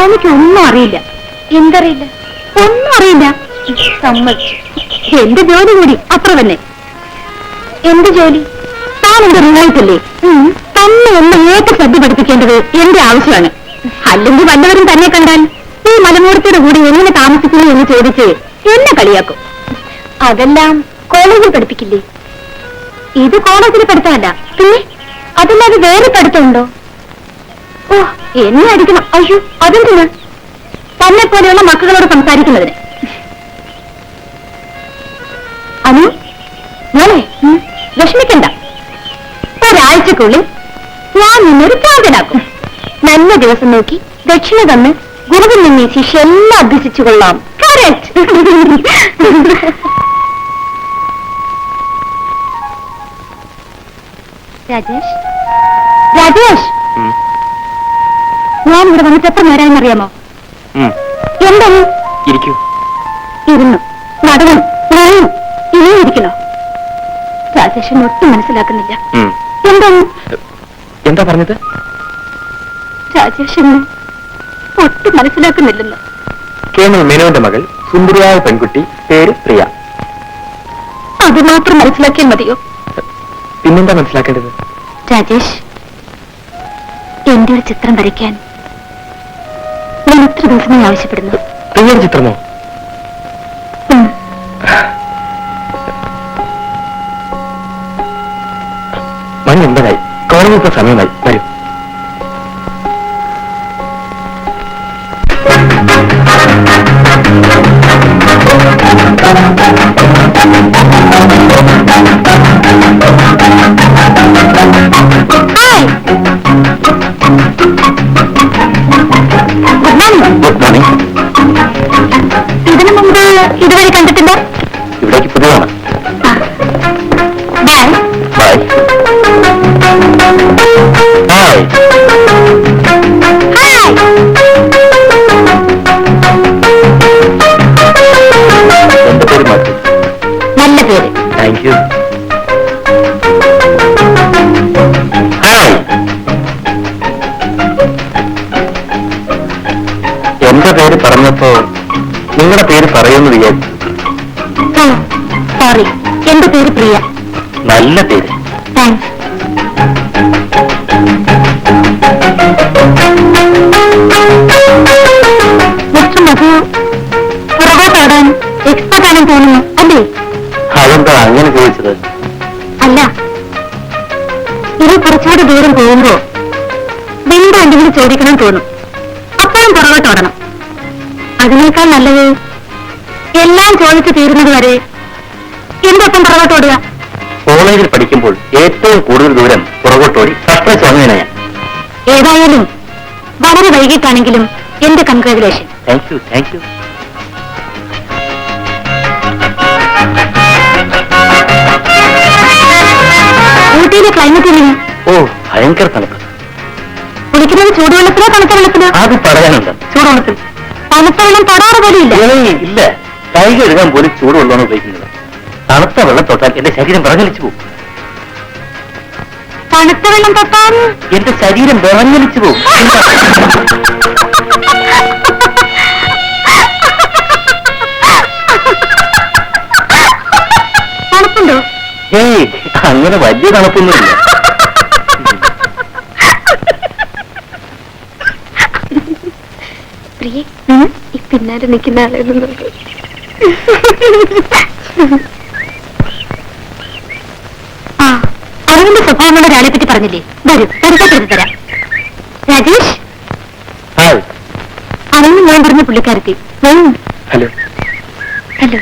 തനിക്ക് ഒന്നും അറിയില്ല. എന്തറിയില്ല? ഒന്നും അറിയില്ല. സമ്മതിച്ചു എന്റെ ജോലി കൂടി അത്ര തന്നെ. എന്ത് ജോലി? താൻ എന്റെ റിവായിട്ടല്ലേ തന്നെ ഒന്ന് ഏറ്റ് ശ്രദ്ധ പഠിപ്പിക്കേണ്ടത് എന്റെ ആവശ്യമാണ്. അല്ലെങ്കിൽ വല്ലവരും തന്നെ കണ്ടാൽ ഈ മലമൂർത്തിയുടെ കൂടി എങ്ങനെ താമസിക്കുന്നു എന്ന് ചോദിച്ച് എന്നെ കളിയാക്കും. അതെല്ലാം കോളേജിൽ പഠിപ്പിക്കില്ലേ? ഇത് കോളേജിൽ പഠിത്തമല്ല. പിന്നെ? അതല്ലാതെ വേറെ പഠിത്തമുണ്ടോ? ഓ എന്നെ അടിക്കണം. അയ്യോ അതെന്തിനാ? തന്നെ പോലെയുള്ള മക്കളോട് സംസാരിക്കുന്നതിന്. അനു മോളെ വിഷമിക്കണ്ട. ഒരാഴ്ചക്കുള്ളിൽ ഞാൻ നിന്നൊരു പ്രാന്തനാക്കും നല്ല ദിവസം നോക്കി ദക്ഷിണ തന്ന് ഗുരുവിൽ നിന്ന് ശിഷ്യ എല്ലാം അഭ്യസിച്ചു കൊള്ളാം. രാജേഷ്? രാജേഷ്. ഞാൻ ഇവിടെ വന്നിട്ട് എത്ര നേരായെന്ന് അറിയാമോ? എന്താണ്? ഇരിക്കൂ. ഇരുന്നു. നടന്നു. ഞാനും ഇനിയും ഇരിക്കണോ? രാജേഷൻ ഒട്ടും മനസ്സിലാക്കുന്നില്ല. എന്താണ്? എന്താ പറഞ്ഞത്? രാജേഷിനെ ഒട്ടും മനസ്സിലാക്കുന്നില്ലെന്ന്. കേണൽ മേനോന്റെ മകൾ സുന്ദരിയായ പെൺകുട്ടി പേര് പ്രിയ. അത് മാത്രം മനസ്സിലാക്കിയാൽ മതിയോ? പിന്നെന്താ മനസ്സിലാക്കേണ്ടത്? രാജേഷ് എന്റെ ഒരു ചിത്രം വരയ്ക്കാൻ ഞാൻ എത്ര ദിവസമായി ആവശ്യപ്പെടുന്നു. പ്രിയയുടെ ചിത്രമോ. മണി ഒമ്പതായി കോളേജിൽ സമയമായി. വരൂ. പറഞ്ഞപ്പോ നിങ്ങളുടെ പേര് പറയുമെന്ന് വിചാരിച്ചു. സോറി എന്റെ പേര് പ്രിയ. നല്ല പേര്. താങ്ക്സ് മിസ്റ്റർ മധു പുറകോട്ടാടാൻ എക്സ്പെർട്ട് ആണെന്ന് തോന്നുന്നു. ചോദിച്ചു തീരുന്നത് വരെ എന്റെ ഒപ്പം പുറകോട്ടോടുക കോളേജിൽ പഠിക്കുമ്പോൾ ഏറ്റവും കൂടുതൽ ദൂരം പുറകോട്ടോടി ക്ലാസ് ഞാൻ. ഏതായാലും വളരെ വൈകിട്ടാണെങ്കിലും എന്റെ congratulation thank you thank you ഊട്ടിയിലെ climate എങ്ങനെ? ഓ ഭയങ്കര തണുപ്പ്. കുളിക്കുന്നത് ചൂടുവെള്ളത്തിലോ തണുത്ത വെള്ളത്തിലോ? അത് പറയാനുണ്ട് ചൂടുവെള്ളത്തിൽ. തണുത്ത വെള്ളം തൊടാറ് പോലും ഇല്ല ഇല്ല. കൈ കഴുകാൻ പോലും ചൂടുവെള്ളമാണ് ഉപയോഗിക്കുന്നത്. തണുത്ത വെള്ളം തൊട്ടാൽ എന്റെ ശരീരം വിറങ്ങലിച്ചു പോകും. തണുത്ത വെള്ളം തൊട്ടാൽ? എന്റെ ശരീരം വിറങ്ങലിച്ചു പോകും. തണുപ്പുണ്ടോ? ഏയ് അങ്ങനെ വലിയ തണുപ്പൊന്നുമില്ല പ്രിയ ഈ പിന്നാലെ നിൽക്കുന്ന ആളെ നോക്കി നോക്ക്. ആ അറിവിന്റെ സ്വഭാവമുള്ള ഒരാളെ പറ്റി പറഞ്ഞില്ലേ? വരൂ പരിചയപ്പെടുത്തി തരാം. രാജേഷ്? ഹായ്. ഞാൻ പറഞ്ഞ പുള്ളിക്കാരത്തി. ഹലോ. ഹലോ.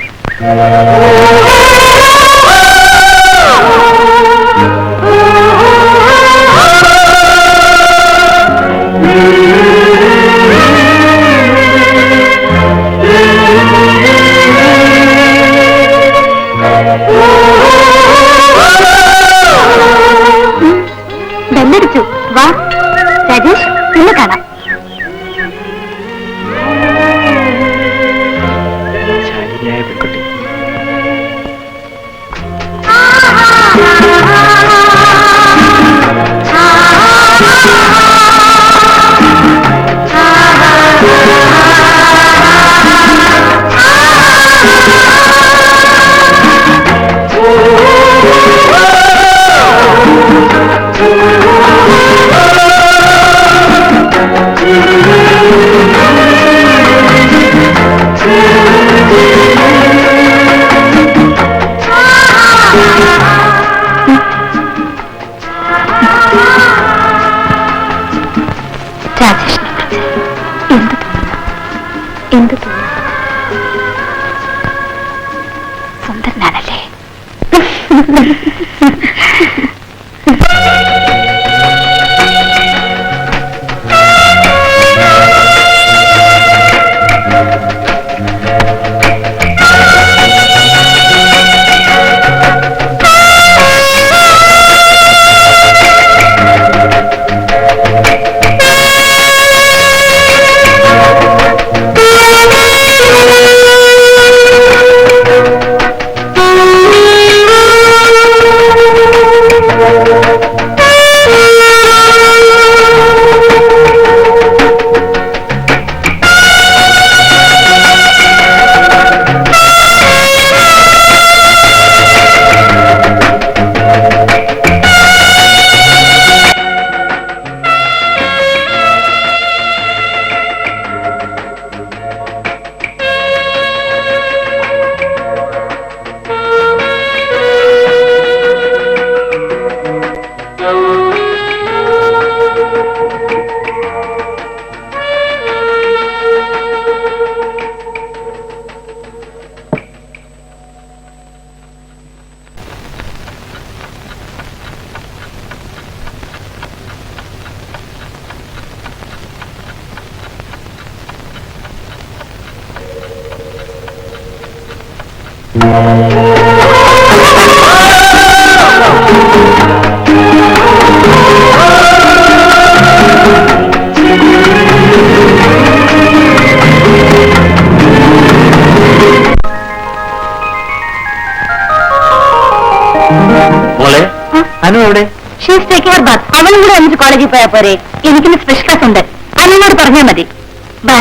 മോളെ അനു എവിടെ? അവനും കൂടെ ഒന്നിച്ച് കോളേജിൽ പോയാ പോരെ. എനിക്കിന്ന് സ്പെഷ്യൽ ക്ലാസ് ഉണ്ട് അതിനോട് പറഞ്ഞാൽ മതി. ബൈ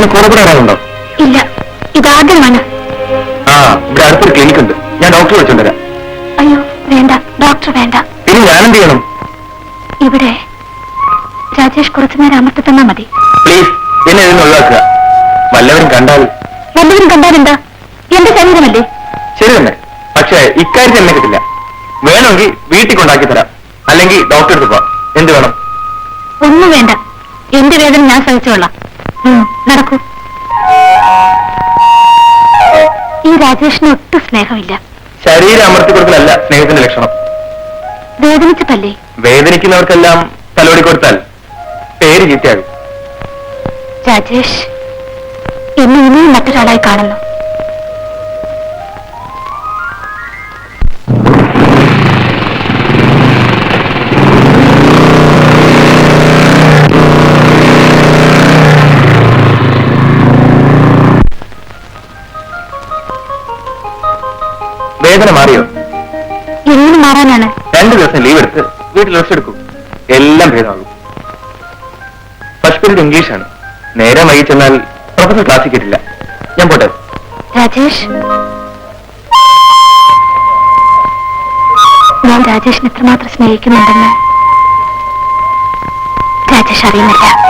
ഇങ്ങനെ കൂടെ കൂടെ വരാനുണ്ടോ ഇല്ല ഇതാദ്യമാണ് ആ ഇവിടെ അടുത്തൊരു ക്ലിനിക് ഉണ്ട്. ഞാൻ ഡോക്ടറെ വിളിച്ചോണ്ടരാം അയ്യോ വേണ്ട ഡോക്ടർ വേണ്ട. ഇനി ഞാൻ എന്ത് ചെയ്യണം ഇവിടെ രാജേഷ് കുറച്ചു നേരം അമർത്തി തന്നാ മതി. പ്ലീസ് എന്നെ ഇതിന് ഒഴിവാക്കുക. വല്ലവരും കണ്ടാൽ വല്ലവരും കണ്ടാൽ എന്താ? എന്റെ ശരീരമല്ലേ? ശരി തന്നെ. പക്ഷേ ഇക്കാര്യത്തിൽ എന്നെ കിട്ടില്ല. വേണമെങ്കിൽ വീട്ടിൽ കൊണ്ടാക്കി തരാം. അല്ലെങ്കിൽ ഡോക്ടറെ അടുത്ത് പോവാം. എന്ത് വേണം? ഒന്നും വേണ്ട. എന്റെ വേദന ഞാൻ സഹിച്ചോളാം. നടക്കൂ. ഈ രാജേഷിന് ഒട്ടും സ്നേഹമില്ല. ശരീരം അമർത്തി കൊടുക്കലല്ല സ്നേഹത്തിന്റെ ലക്ഷണം. വേദനിച്ചിട്ടല്ലേ വേദനിക്കുന്നവർക്കെല്ലാം തലോടി കൊടുത്താൽ പേര് ചീത്തയാകും. രാജേഷ് എന്നെ ഇനിയും മറ്റൊരാളായി കാണുന്നു. ദിവസം ലീവ് എടുത്ത് വീട്ടിൽ റെസ്റ്റ് എടുക്കും. എല്ലാം ഭേദമാകും. ഫസ്റ്റ് പീരീഡ് ഇംഗ്ലീഷാണ് നേരെ വൈകി ചെന്നാൽ പ്രൊഫസർ ക്ലാസ് കിട്ടില്ല. ഞാൻ പോട്ടെ. രാജേഷ്? ഞാൻ രാജേഷിനെ എത്രമാത്രം സ്നേഹിക്കുന്നുണ്ടെന്ന് രാജേഷ് അറിയുന്നില്ല.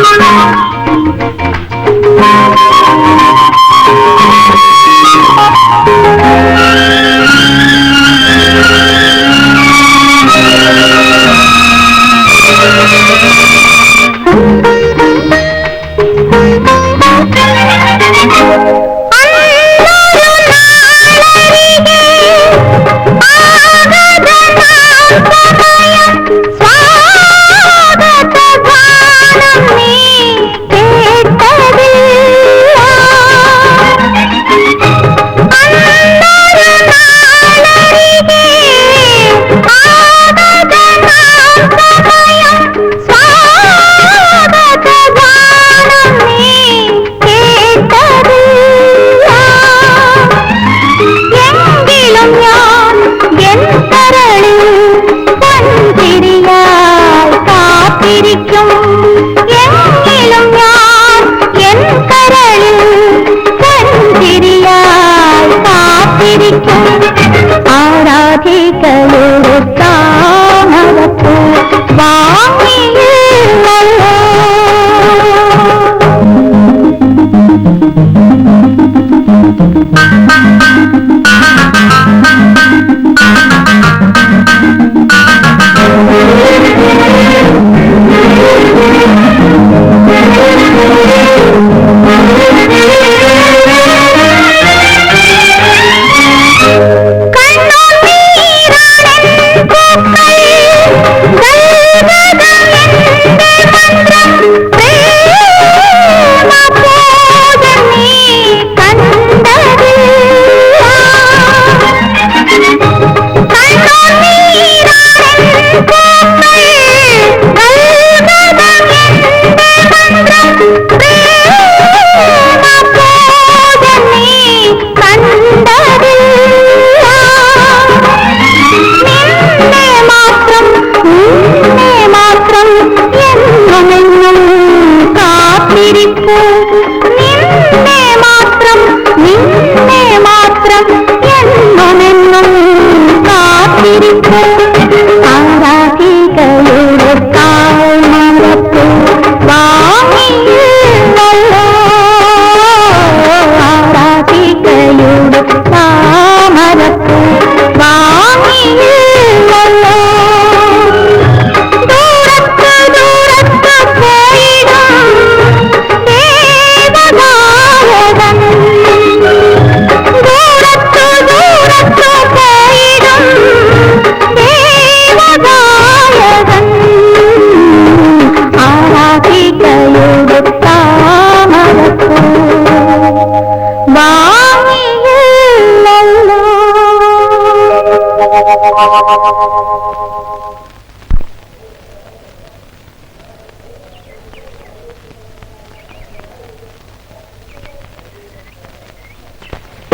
Thank you.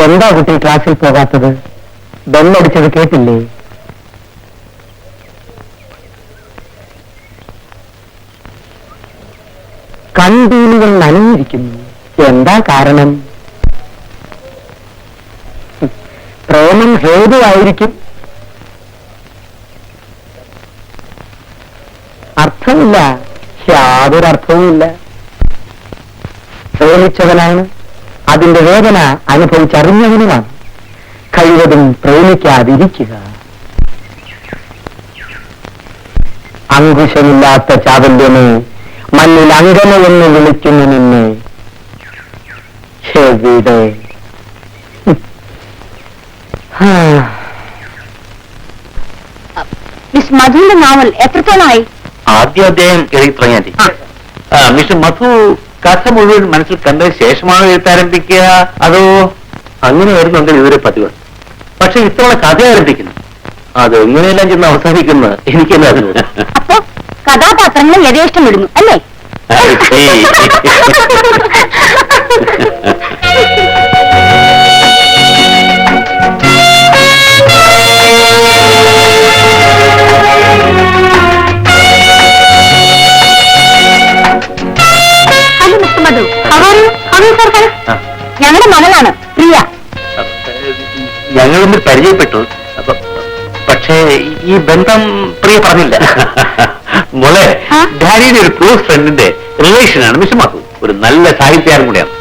എന്താ കുട്ടി ക്ലാസ്സിൽ പോകാത്തത്? ബെല്ലടിച്ചത് കേട്ടില്ലേ? കൺപീലുകൾ നനഞ്ഞിരിക്കുന്നു. എന്താ കാരണം? പ്രേമം ഹേതുവായിരിക്കും. യാതൊരു അർത്ഥവുമില്ല പ്രേമിച്ചവനാണ്. അതിന്റെ വേദന അനുഭവിച്ചറിഞ്ഞവനുമാണ്. കഴിവതും പ്രേമിക്കാതിരിക്കുക. അങ്കുശമില്ലാത്ത ചാവല്യമേ മണ്ണിൽ അങ്കനയെന്ന് വിളിക്കുന്നു നിന്നെ. മിസ് മധുവിന്റെ നാവൽ എത്രത്തോളമായി? ആദ്യം അദ്ദേഹം എഴുതി തുടങ്ങിയാൽ മതി ആ, മിസ്റ്റർ മധു കഥ മുഴുവൻ മനസ്സിൽ കണ്ടതിന് ശേഷമാണോ എഴുത്താരംഭിക്കുക? അതോ അങ്ങനെയായിരുന്നുണ്ടെങ്കിൽ ഇതുവരെ പതിവ്? പക്ഷെ ഇത്തവണ കഥ ആരംഭിക്കുന്നു. അത് എങ്ങനെയെല്ലാം ചെന്ന് അവസാനിക്കുന്നത് എനിക്കെന്നെ അതിന് അപ്പോ കഥാപാത്രങ്ങളെ യഥേഷ്ടം വിടുന്നു അല്ലേ? ഞങ്ങളുടെ മകളാണ് പ്രിയ. ഞങ്ങൾ തമ്മിൽ പരിചയപ്പെട്ടു. പക്ഷേ ഈ ബന്ധം പ്രിയ പറഞ്ഞില്ല. മോളെ? ഡാഡിയുടെ ഒരു ക്ലോസ് ഫ്രണ്ടിന്റെ റിലേഷനാണ് മിസ്റ്റർ മധു. ഒരു നല്ല സാഹിത്യകാരൻ കൂടിയാണ്.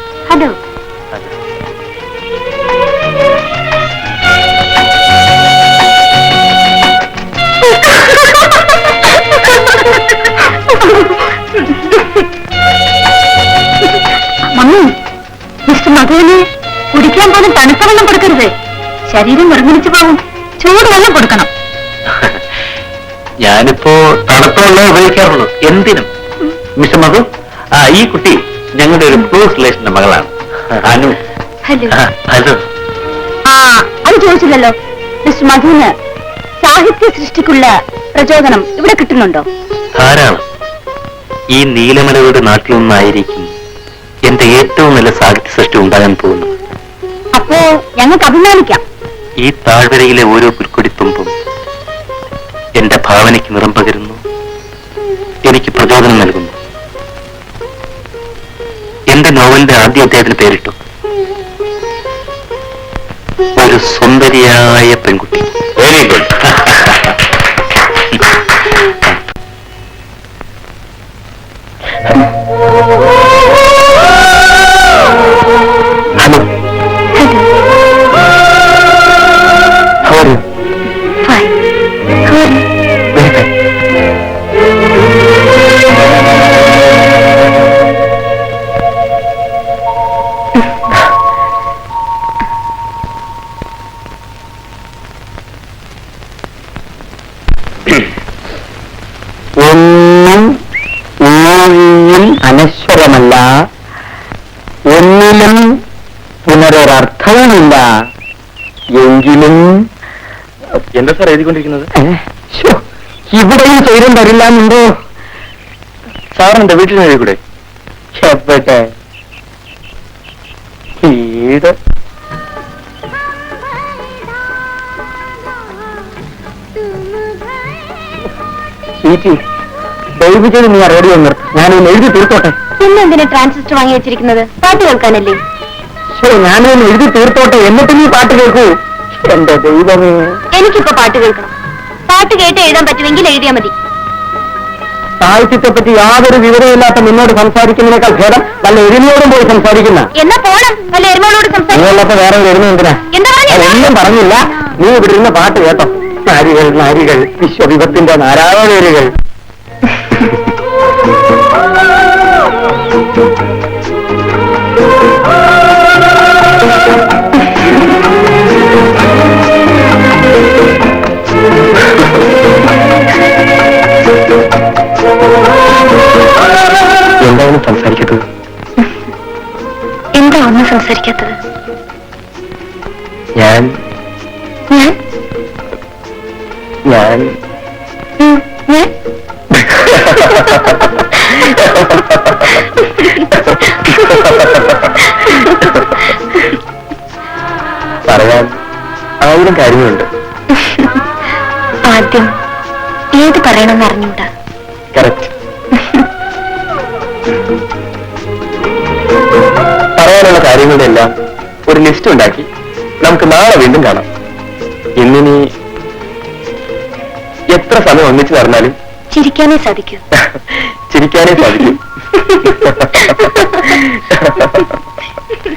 ശരീരം നിർമ്മിച്ചു പോകും ചൂട് വെള്ളം കൊടുക്കണം. ഞാനിപ്പോ തണുപ്പുള്ള ഉപയോഗിക്കാറുള്ളൂ. എന്തിനും. മിസ്റ്റർ മധു ആ ഈ കുട്ടി ഞങ്ങളുടെ ഒരു ക്ലോസ് റിലേഷന്റെ മകളാണ്. അനു. ഹലോ. ആ, അനു ആ അത് ചോദിച്ചില്ലല്ലോ. മിസ് മധുവിന് സാഹിത്യ സൃഷ്ടിക്കുള്ള പ്രചോദനം ഇവിടെ കിട്ടുന്നുണ്ടോ? ധാരാളം. ഈ നീലമലയുടെ നാട്ടിൽ നിന്നായിരിക്കും എന്റെ ഏറ്റവും നല്ല സാഹിത്യ സൃഷ്ടി ഉണ്ടാകാൻ പോകുന്നത്. അപ്പോ ഞങ്ങൾക്ക് അഭിമാനിക്കാം. ഈ താഴ്വരയിലെ ഓരോ പുൽക്കൊടിത്തുമ്പും എന്റെ ഭാവനയ്ക്ക് നിറം പകരുന്നു. എനിക്ക് പ്രചോദനം നൽകുന്നു. എന്റെ നോവലിന്റെ ആദ്യ അദ്ദേഹത്തിന് പേരിട്ടു. എഴുതിക്കൊണ്ടിരിക്കുന്നത്. ഇവിടെയും സ്വൈരം തരില്ലാന്നുണ്ടോ സാറിന്റെ വീട്ടിൽ നിന്ന് എഴുതിക്കൂടെ? ചെപ്പട്ടെ വീട്. സ്വീറ്റി ദയവ് ചെയ്ത് നീ ആ റേഡിയോ നിർത്ത് ഞാനൊന്ന് എഴുതി തീർത്തോട്ടെ. പിന്നെന്തിനാ ട്രാൻസിസ്റ്റർ വാങ്ങി വെച്ചിരിക്കുന്നത്? പാട്ട് കേൾക്കാനല്ലേ? ഞാനൊന്ന് എഴുതി തീർത്തോട്ടെ. എന്നിട്ട് നീ പാട്ട് കേൾക്കൂ. എന്റെ ദൈവമേ. എനിക്കിപ്പോ പാട്ട് കേൾക്കണം. പാട്ട് കേട്ട് എഴുതാൻ പറ്റുമെങ്കിൽ എഴുതിയാ മതി. സാഹിത്യത്തെ പറ്റി യാതൊരു വിവരമില്ലാത്ത നിന്നോട് സംസാരിക്കുന്നതിനേക്കാൾ ഭേദം നല്ല എരുമയോടും പോയി സംസാരിക്കുന്ന. എന്നാ പോണം. വല്ല എരുമകളോട് സംസാരിക്കും. വേറെ എരുമ എന്തിനാ? എന്താ ഒന്നും പറഞ്ഞില്ല. നീ ഇവിടെ ഇരുന്ന് പാട്ട് കേട്ടോ. നാരികൾ നാരികൾ വിശ്വവിപത്തിന്റെ നാരായണേരുകൾ എന്താണ് സംസാരിക്കുന്നത് എന്താ ഒന്നും സംസാരിക്കാത്തത്? ഞാൻ ഞാൻ? ഞാൻ ഉം, ഞാൻ? പറയാൻ ആയിരം കാര്യങ്ങളുണ്ട്. ആദ്യം ഏത് പറയണമെന്ന് അറിഞ്ഞൂടാ പറയാനുള്ള കാര്യങ്ങളുടെ എല്ലാം ഒരു ലിസ്റ്റ് ഉണ്ടാക്കി നമുക്ക് നാളെ വീണ്ടും കാണാം. ഇന്നിനി എത്ര സമയം ഒന്നിച്ച് നടന്നാലും ചിരിക്കാനേ സാധിക്കൂ. ചിരിക്കാനേ സാധിക്കും.